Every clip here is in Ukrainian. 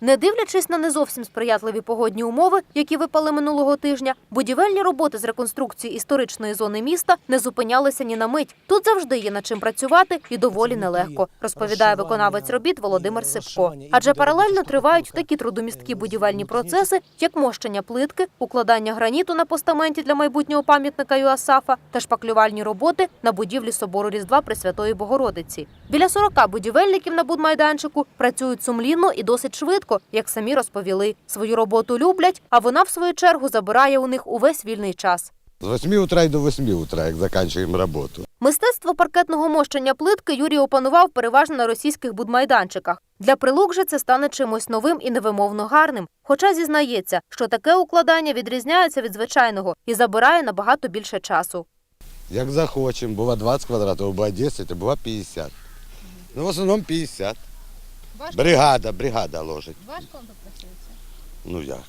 Не дивлячись на не зовсім сприятливі погодні умови, які випали минулого тижня, будівельні роботи з реконструкції історичної зони міста не зупинялися ні на мить. Тут завжди є над чим працювати і доволі нелегко, розповідає виконавець робіт Володимир Сипко. Адже паралельно тривають такі трудомісткі будівельні процеси, як мощення плитки, укладання граніту на постаменті для майбутнього пам'ятника Юасафа та шпаклювальні роботи на будівлі собору Різдва Пресвятої Богородиці. Біля 40 будівельників на будмайданчику працюють сумлінно і досить швидко, як самі розповіли. Свою роботу люблять, а вона, в свою чергу, забирає у них увесь вільний час. С 8 утра и до 8 утра, як заканчиваем работу. Мистецтво паркетного мощення плитки Юрій опанував переважно на російських будмайданчиках. Для прилук же це стане чимось новим і невимовно гарним. Хоча зізнається, що таке укладання відрізняється від звичайного і забирає набагато більше часу. Як захочемо, бува 20 квадратів, бува 10, а бува 50. Ну, в основному 50. Бригада, бригада ложить. Важко вам тут працюється? Ну як?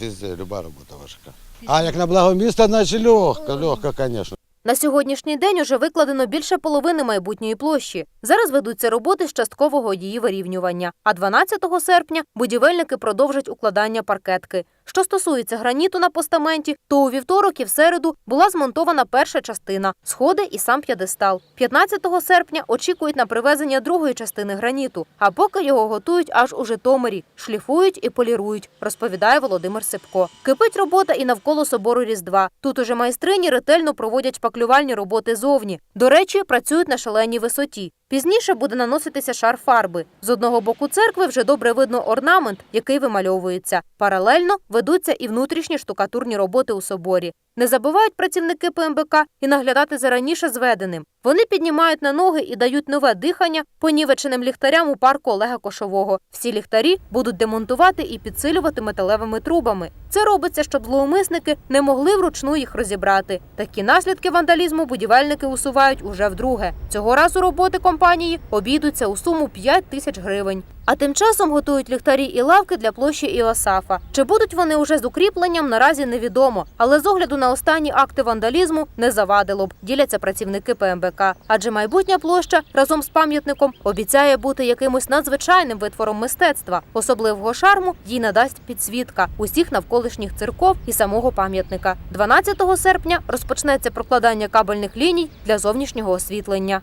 Везде, люба робота важка. А як на благо міста, значить легко, легко, звісно. На сьогоднішній день уже викладено більше половини майбутньої площі. Зараз ведуться роботи з часткового її вирівнювання. А 12 серпня будівельники продовжать укладання паркетки. Що стосується граніту на постаменті, то у вівторок і в середу була змонтована перша частина сходи і сам п'єдестал. 15 серпня очікують на привезення другої частини граніту. А поки його готують аж у Житомирі, шліфують і полірують, розповідає Володимир Сипко. Кипить робота і навколо собору Різдва. Тут уже майстрині ретельно проводять шпаклювальні роботи зовні. До речі, працюють на шаленій висоті. Пізніше буде наноситися шар фарби. З одного боку церкви вже добре видно орнамент, який вимальовується. Паралельно ведуться і внутрішні штукатурні роботи у соборі. Не забувають працівники ПМБК і наглядати за раніше зведеним. Вони піднімають на ноги і дають нове дихання понівеченим ліхтарям у парку Олега Кошового. Всі ліхтарі будуть демонтувати і підсилювати металевими трубами. Це робиться, щоб зловмисники не могли вручну їх розібрати. Такі наслідки вандалізму будівельники усувають уже вдруге. Цього разу роботи компанії обійдуться у суму 5 тисяч гривень. А тим часом готують ліхтарі і лавки для площі Іосафа. Чи будуть вони уже з укріпленням, наразі невідомо. Але з огляду на останні акти вандалізму не завадило б, діляться працівники ПМБК. Адже майбутня площа разом з пам'ятником обіцяє бути якимось надзвичайним витвором мистецтва. Особливого шарму їй надасть підсвітка усіх навколишніх церков і самого пам'ятника. 12 серпня розпочнеться прокладання кабельних ліній для зовнішнього освітлення.